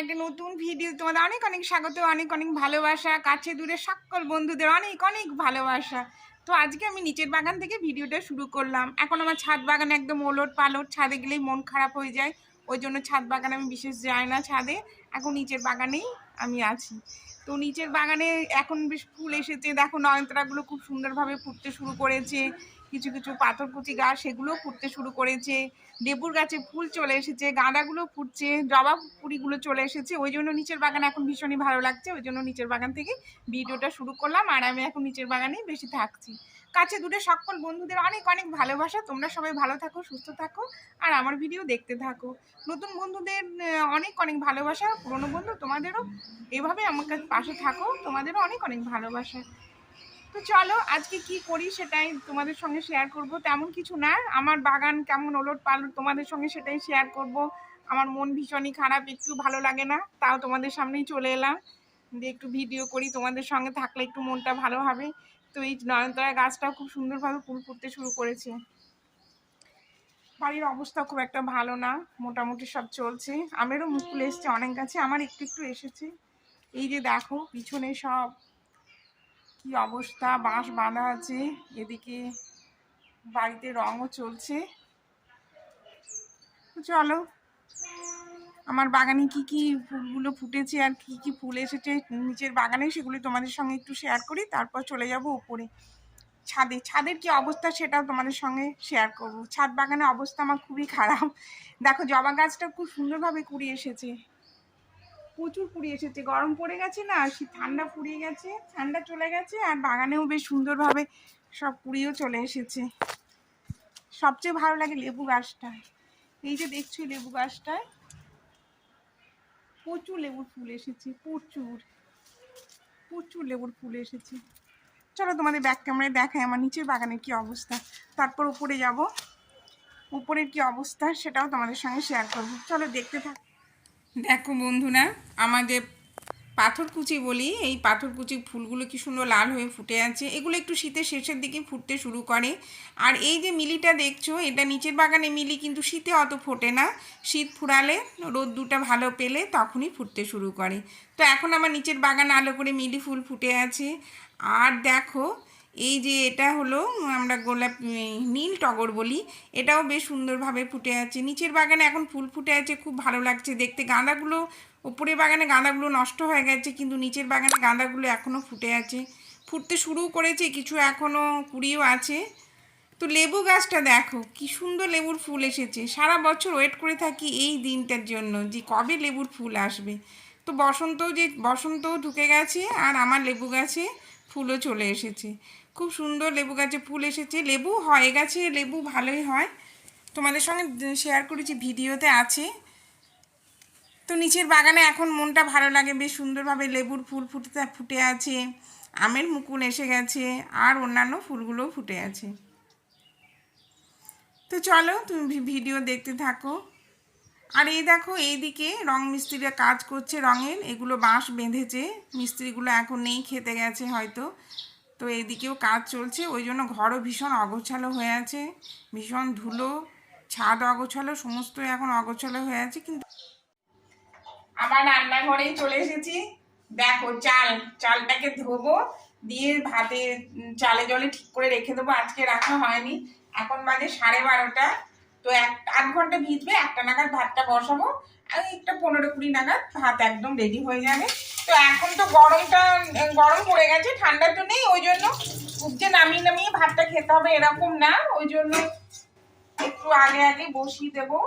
একটা নতুন ভিডিও তোমাদের অনেক অনেক স্বাগত, অনেক অনেক ভালোবাসা, কাছে দূরে সকল বন্ধুদের অনেক অনেক ভালোবাসা। তো আজকে আমি নিচের বাগান থেকে ভিডিওটা শুরু করলাম। এখন আমার ছাদ বাগান একদম ওলট পালট, ছাদে গেলেই মন খারাপ হয়ে যায়। ওই জন্য ছাদ বাগানে আমি বিশেষ যাই না ছাদে। এখন নিচের বাগানেই আমি আছি। তো নিচের বাগানে এখন বেশ ফুল এসেছে। দেখো নয়নতারাগুলো খুব সুন্দরভাবে ফুটতে শুরু করেছে। কিছু কিছু পাথরকুচি গাছ সেগুলোও ফুটতে শুরু করেছে। লেবুর গাছে ফুল চলে এসেছে, গাঁদাগুলো ফুটছে, জবা পুরিগুলো চলে এসেছে। ওই জন্য নিচের বাগান এখন ভীষণই ভালো লাগছে। ওই জন্য নিচের বাগান থেকে ভিডিওটা শুরু করলাম আর আমি এখন নিচের বাগানেই বেশি থাকছি। কাছে দূরে সকল বন্ধুদের অনেক অনেক ভালোবাসা। তোমরা সবাই ভালো থাকো, সুস্থ থাকো আর আমার ভিডিও দেখতে থাকো। নতুন বন্ধুদের অনেক অনেক ভালোবাসা। পুরনো বন্ধু তোমাদেরও এভাবে আমাকে পাশে থাকো। তোমাদেরও অনেক অনেক ভালোবাসা। তো চলো, আজকে কি করি সেটাই তোমাদের সঙ্গে শেয়ার করব। তেমন কিছু না, আমার বাগান কেমন ওলট পালট তোমাদের সঙ্গে সেটাই শেয়ার করব। আমার মন ভীষণই খারাপ, একটু ভালো লাগে না, তাও তোমাদের সামনেই চলে এলাম। যে একটু ভিডিও করি, তোমাদের সঙ্গে থাকলে একটু মনটা ভালো হবে। তো এই নয়নতারা গাছটাও খুব সুন্দরভাবে ফুল ফুটতে শুরু করেছে। বাড়ির অবস্থা খুব একটা ভালো না, মোটামুটি সব চলছে। আমেরও মুকুল এসছে, অনেক গাছে আমার একটু একটু এসেছে। এই যে দেখো, পিছনে সব কি অবস্থা? বাঁশ বাঁধা আছে, এদিকে বাড়িতে রঙও চলছে। চলো, আমার বাগানে কি কি ফুলগুলো ফুটেছে আর কি কি ফুল এসেছে নিচের বাগানে সেগুলি তোমাদের সঙ্গে একটু শেয়ার করি, তারপর চলে যাব উপরে। ছাদে, ছাদের কি অবস্থা সেটাও তোমাদের সঙ্গে শেয়ার করব। ছাদ বাগানের অবস্থা আমার খুবই খারাপ। দেখো জবা গাছটা খুব সুন্দরভাবে কুড়ি এসেছে। প্রচুর ফুরিয়ে এসেছে। গরম পড়ে গেছে না শীত ঠান্ডা ফুরিয়ে গেছে, ঠান্ডা চলে গেছে, আর বাগানেও বেশ সুন্দরভাবে সব কুড়িয়েও চলে এসেছে। সবচেয়ে ভালো লাগে লেবু গাছটায় এই যে দেখছি লেবু গাছটায়, প্রচুর লেবুর ফুল এসেছে, প্রচুর প্রচুর লেবুর ফুল এসেছে। চলো তোমাদের ব্যাক ক্যামেরায় দেখায় আমার নিচের বাগানের কি অবস্থা। তারপর উপরে যাব। উপরের কি অবস্থা সেটাও তোমাদের সঙ্গে শেয়ার করব। চলো দেখতে থাক। দেখো বন্ধুরা, আমাদের পাথরকুচি বলি, এই পাথরকুচি ফুলগুলো কি সুন্দর লাল হয়ে ফুটে আছে। এগুলো একটু শীতের শেষের দিকে ফুটতে শুরু করে। আর এই যে মিলিটা দেখছ, এটা নিচের বাগানে মিলি কিন্তু শীতে অত ফোটে না। শীত ফুরালে রোদ্দুটা ভালো পেলে তখনই ফুটতে শুরু করে। তো এখন আমার নিচের বাগানে আলো করে মিলি ফুল ফুটে আছে। আর দেখো এই যে এটা হলো, আমরা গোলাপ নীল টগর বলি। এটাও বেশ সুন্দরভাবে ফুটে আছে। নিচের বাগানে এখন ফুল ফুটে আছে, খুব ভালো লাগছে দেখতে। গাঁদাগুলো উপরে বাগানে গাঁদাগুলো নষ্ট হয়ে গেছে, কিন্তু নিচের বাগানে গাঁদাগুলো এখনও ফুটে আছে। ফুটতে শুরু করেছে, কিছু এখনও কুড়িও আছে। তো লেবু গাছটা দেখো, কি সুন্দর লেবুর ফুল এসেছে। সারা বছর ওয়েট করে থাকি এই দিনটার জন্য, যে কবে লেবুর ফুল আসবে। তো বসন্ত যে, বসন্তও ঢুকে গেছে, আর আমার লেবু গাছে ফুলও চলে এসেছে। খুব সুন্দর লেবু গাছে ফুল এসেছে। লেবু হয়ে গেছে, লেবু ভালোই হয়। তোমাদের সঙ্গে শেয়ার করেছি, ভিডিওতে আছে। তো নিচের বাগানে এখন মনটা ভালো লাগে, বেশ সুন্দরভাবে লেবুর ফুল ফুটতে, ফুটে আছে। আমের মুকুল এসে গেছে, আর অন্যান্য ফুলগুলোও ফুটে আছে। তো চলো, তুমি ভিডিও দেখতে থাকো। আর এই দেখো এইদিকে রং মিস্ত্রিরা কাজ করছে রঙের। এগুলো বাঁশ বেঁধেছে। মিস্ত্রিগুলো এখন নেই, খেতে গেছে হয়তো। তো এইদিকেও কাজ চলছে। ওই জন্য ঘরও ভীষণ অগোছালো হয়ে আছে। ভীষণ ধুলো, ছাদ অগোছালো, সমস্ত এখন অগোছালো হয়ে আছে। কিন্তু আবার রান্নাঘরেই চলে এসেছি। দেখো, চাল। চালটাকে ধোবো, দিয়ে ভাতে চালে জলে ঠিক করে রেখে দেবো। আজকে রাখা হয়নি। এখন বাজে সাড়ে বারোটা। তো এক, আধ ঘণ্টা ভিজবে, একটা নাগাদ ভাতটা বসাবো, আর একটা পনেরো কুড়ি নাগাদ ভাত একদম রেডি হয়ে যাবে। তো এখন তো গরমটা, গরম পড়ে গেছে ঠান্ডার তো নেই, ওই জন্য যে নামিয়ে নামিয়ে ভাতটা খেতে হবে এরকম না, ওই জন্য একটু আগে আগে বসিয়ে দেবো।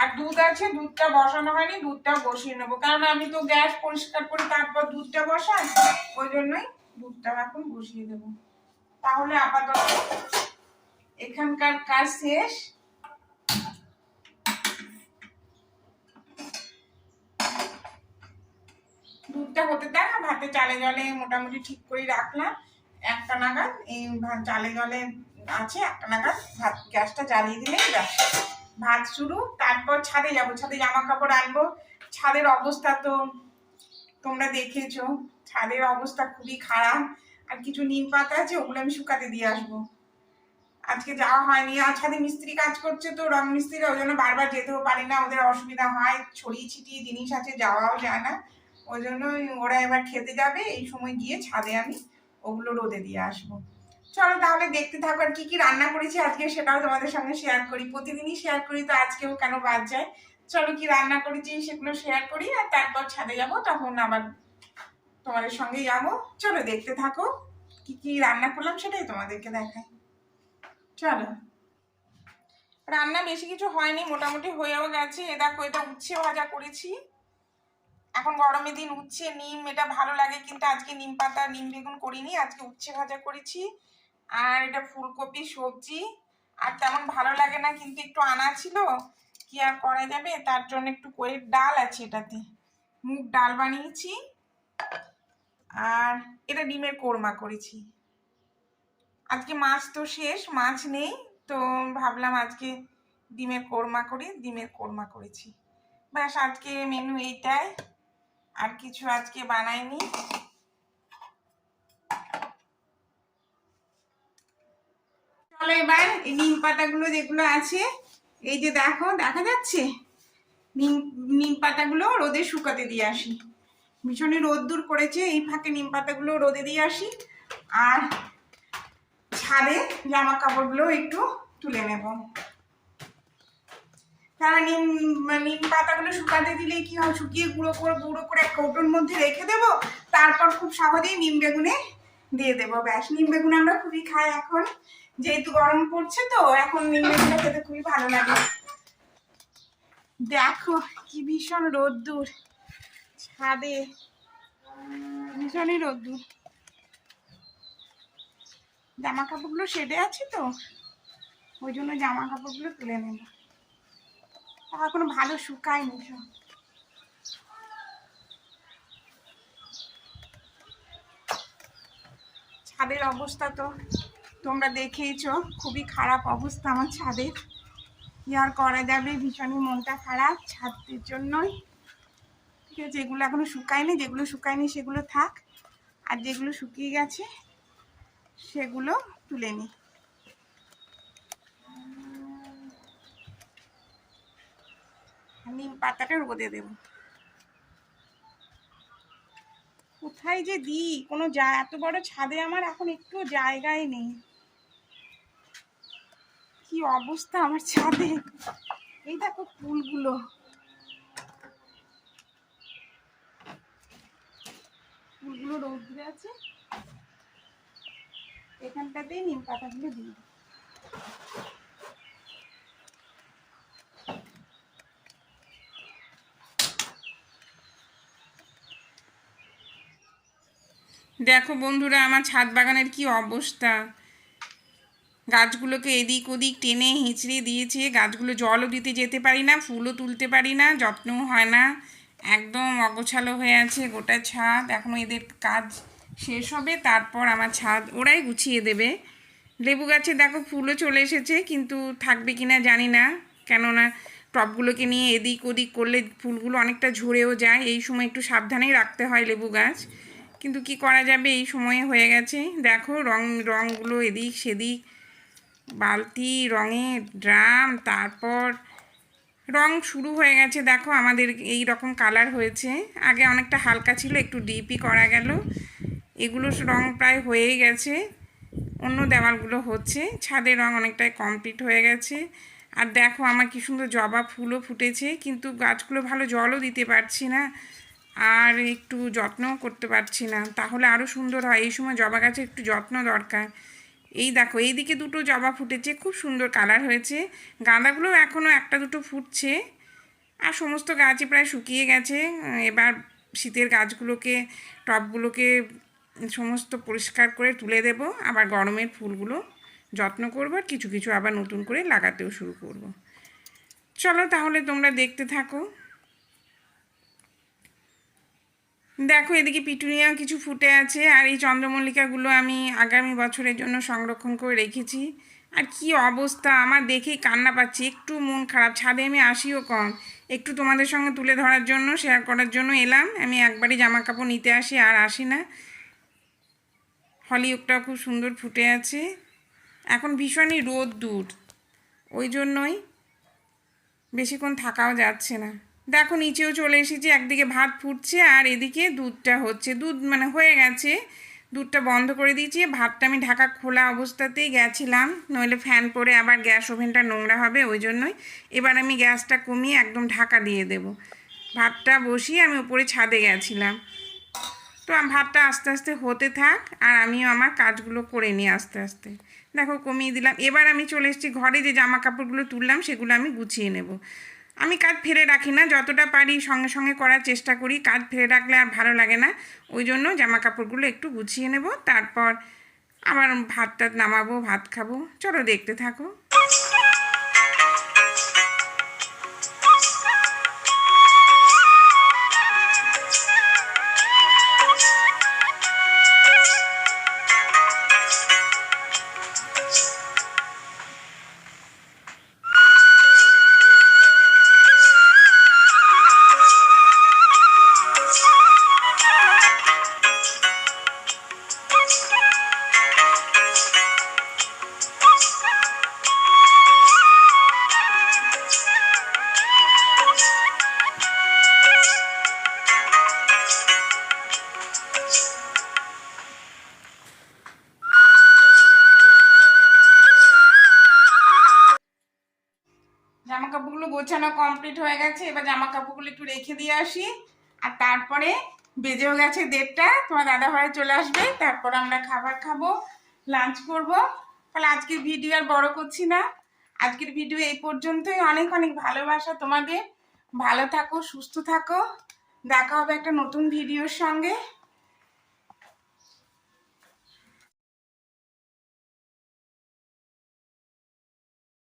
আর দুধ আছে, দুধটা বসানো হয়নি দুধটা বসিয়ে নেব। কারণ আমি তো গ্যাস পরিষ্কার করে তারপর দুধটা বসাই, ওই জন্যই দুধটা এখন বসিয়ে দেবো। তাহলে আপাতত এখানকার কাজ শেষ। দুধটা হতে না, ভাতে চালে জলে মোটামুটি ঠিক করে রাখলাম। একটা নাগাদ, এই চালে জলে আছে একটা নাগাদ, ভাত গ্যাসটা জ্বালিয়ে ব্যাস। ভাত শুরু, তারপর ছাদে যাব, ছাদে জামা কাপড় আনব। ছাদের অবস্থা তো তোমরা দেখেছ, ছাদের অবস্থা খুবই খারাপ। আর কিছু নিম পাতা আছে, ওগুলো আমি শুকাতে দিয়ে আসব। আজকে যাওয়া হয়নি। আর ছাদে মিস্ত্রি কাজ করছে তো রং মিস্ত্রিরা ওই জন্য বারবার যেতেও পারি না। ওদের অসুবিধা হয়, ছড়িয়ে ছিটিয়ে জিনিস আছে, যাওয়াও যায় না। ওই জন্য ওরা এবার খেতে যাবে। এই সময় গিয়ে ছাদে আমি ওগুলো রোদে দিয়ে আসব। চলো তাহলে দেখতে থাকো আর কি কি রান্না করেছি আজকে, সেটাও তোমাদের সঙ্গে শেয়ার করি। প্রতিদিনই শেয়ার করি, তো আজকেও কেন বাদ যায়? চলো কি রান্না করেছি সেগুলো শেয়ার করি আর তারপর ছাদে যাব, তখন আবার তোমাদের সঙ্গে যাব। চলো দেখতে থাকো, কি কি রান্না করলাম সেটাই তোমাদেরকে দেখাই। চলো রান্না বেশি কিছু হয়নি, মোটামুটি হয়েও গেছে। এ দেখো, এটা উচ্ছে ভাজা করেছি। এখন গরমের দিন উচ্ছে, নিম, এটা ভালো লাগে, কিন্তু আজকে নিম পাতা, নিম বেগুন করিনি, আজকে উচ্ছে ভাজা করেছি। আর এটা ফুলকপি, সবজি। আর তেমন ভালো লাগে না, কিন্তু একটু আনা ছিল, কি আর করা যাবে? তার জন্য একটু করে ডাল আছে এটাতে। মুগ ডাল বানিয়েছি। আর এটা ডিমের কোরমা করেছি। আজকে মাছ তো শেষ, মাছ নেই, তো ভাবলাম আজকে ডিমের কোরমা করি, ডিমের কোরমা করেছি। ব্যাস, আজকে মেনু এইটাই। আর কিছু আজকে বানাইনি। চলো এবার এই নিম পাতাগুলো যেগুলো আছে, এই যে দেখো, দেখা যাচ্ছে? নিম নিম পাতাগুলো রোদে শুকাতে দিয়ে আসি। ভীষণই রোদ দূর করেছে, এই ফাঁকে নিম পাতাগুলো রোদে দিয়ে আসি। আর ছাদে জামা কাপড়গুলো একটু তুলে নেব। তারপর নিম নিম পাতাগুলো শুকাতে দিলে কি হয়? শুকিয়ে গুঁড়ো করে গুঁড়ো করে এক কৌটোর মধ্যে রেখে দেবো। তারপর খুব সহজেই নিম বেগুনে দিয়ে দেবো। ব্যাস, নিম বেগুন আমরা খুবই খাই এখন। যেহেতু গরম পড়ছে তো, এখন নিম বেগুনটা খেতে খুবই ভালো লাগে। দেখো কি ভীষণ রোদ্দুর। ছাদে ভীষণই রোদ্দুর। জামা কাপড়গুলো সেটে আছে তো, ওই জন্য জামা কাপড়গুলো তুলে নেব। এখনও ভালো শুকায়নি সব। ছাদের অবস্থা তো, তোমরা দেখেইছ, খুবই খারাপ অবস্থা আমার ছাদের। কি আর করা যাবে, ভীষণই মনটা খারাপ ছাদের জন্যই। ঠিক আছে, যেগুলো এখনও শুকায়নি, যেগুলো শুকায়নি সেগুলো থাক। আর যেগুলো শুকিয়ে গেছে সেগুলো তুলে নিই। নিম পাতাটা রোদে দেব। কোথায় যে দিই? কোনো এত বড় ছাদে আমার এখন একটু জায়গায় নেই। কি অবস্থা আমার ছাদে? এই দেখো ফুলগুলো। ফুলগুলো রোদ্রে আছে। এখানটাতেই নিম পাতাগুলো দিয়ে দিই। দেখো বন্ধুরা, আমার ছাদ বাগানের কি অবস্থা? গাছগুলোকে এদিক ওদিক টেনে হিঁচড়ে দিয়েছে। গাছগুলো জলও দিতে যেতে পারি না, ফুলও তুলতে পারি না, যত্নও হয় না। একদম অগোছালো হয়ে আছে গোটা ছাদ। এখনও এদের কাজ শেষ হবে, তারপর আমার ছাদ ওরাই গুছিয়ে দেবে। লেবু গাছে দেখো ফুলও চলে এসেছে, কিন্তু থাকবে কি না জানি না। কেননা টবগুলোকে নিয়ে এদিক ওদিক করলে ফুলগুলো অনেকটা ঝরেও যায়, এই সময় একটু সাবধানেই রাখতে হয় লেবু গাছ। কিন্তু কি করা যাবে, এই সময়ে হয়ে গেছে। দেখো রং রঙগুলো এদিক সেদিক, বালতি রঙের ড্রাম, তারপর রং শুরু হয়ে গেছে। দেখো আমাদের এই রকম কালার হয়েছে। আগে অনেকটা হালকা ছিল, একটু ডিপি করা গেল। এগুলো রং প্রায় হয়েই গেছে। অন্য দেওয়ালগুলো হচ্ছে। ছাদের রং অনেকটাই কমপ্লিট হয়ে গেছে। আর দেখো আমার কি সুন্দর জবা ফুলও ফুটেছে, কিন্তু গাছগুলো ভালো জলও দিতে পারছি না আর একটু যত্নও করতে পারছি না। তাহলে আরও সুন্দর হয়। এই সময় জবা গাছে একটু যত্ন দরকার। এই দেখো, এইদিকে দুটো জবা ফুটেছে, খুব সুন্দর কালার হয়েছে। গাঁদাগুলো এখনও একটা দুটো ফুটছে। আর সমস্ত গাছই প্রায় শুকিয়ে গেছে। এবার শীতের গাছগুলোকে, টবগুলোকে সমস্ত পরিষ্কার করে তুলে দেব। আবার গরমের ফুলগুলো যত্ন করব আর কিছু কিছু আবার নতুন করে লাগাতেও শুরু করব। চলো তাহলে তোমরা দেখতে থাকো। দেখো এদিকে পিটুনিয়া কিছু ফুটে আছে আর এই চন্দ্রমল্লিকাগুলো আমি আগামী বছরের জন্য সংরক্ষণ করে রেখেছি। আর কি অবস্থা, আমার দেখেই কান্না পাচ্ছি। একটু মন খারাপ, ছাদে আমি আসিও কম। একটু তোমাদের সঙ্গে তুলে ধরার জন্য শেয়ার করার জন্য এলাম। আমি একবারই জামা কাপড় নিতে আসি, আর আসি না। হলিউকটাও খুব সুন্দর ফুটে আছে। এখন ভীষণই রোদ দূর। ওই জন্যই বেশিক্ষণ থাকাও যাচ্ছে না। দেখো, নিচেও চলে এসেছি, একদিকে ভাত ফুটছে আর এদিকে দুধটা হচ্ছে। দুধ মানে হয়ে গেছে, দুধটা বন্ধ করে দিয়েছি। ভাতটা আমি ঢাকা খোলা অবস্থাতেই গেছিলাম, নইলে ফ্যান পরে আবার গ্যাস ওভেনটা নোংরা হবে, ওই জন্যই। এবার আমি গ্যাসটা কমিয়ে একদম ঢাকা দিয়ে দেব। ভাতটা বসিয়ে আমি উপরে ছাদে গেছিলাম। তো ভাতটা আস্তে আস্তে হতে থাক আর আমিও আমার কাজগুলো করে নিই আস্তে আস্তে। দেখো, কমিয়ে দিলাম। এবার আমি চলে এসেছি ঘরে, যে জামা কাপড়গুলো তুললাম, সেগুলো আমি গুছিয়ে নেব। আমি কাজ ফেলে রাখি না, যতটা পারি সঙ্গে সঙ্গে করার চেষ্টা করি। কাজ ফেলে রাখলে আর ভালো লাগে না। ওই জন্য জামা কাপড়গুলো একটু গুছিয়ে নেব। তারপর আবার ভাতটা নামাবো, ভাত খাব। চলো দেখতে থাকো। গোছানো কমপ্লিট হয়ে গেছে, এবার জামা কাপড়গুলো একটু রেখে দিয়ে আসি। আর তারপরে বেজেও গেছে দেড়টা, তোমার দাদা ভাই চলে আসবে, তারপর আমরা খাবার খাব লাঞ্চ করব। তাহলে আজকের ভিডিও আর বড় করছি না। আজকের ভিডিও এই পর্যন্তই। অনেক অনেক ভালোবাসা তোমাদের। ভালো থাকো, সুস্থ থাকো। দেখা হবে একটা নতুন ভিডিওর সঙ্গে।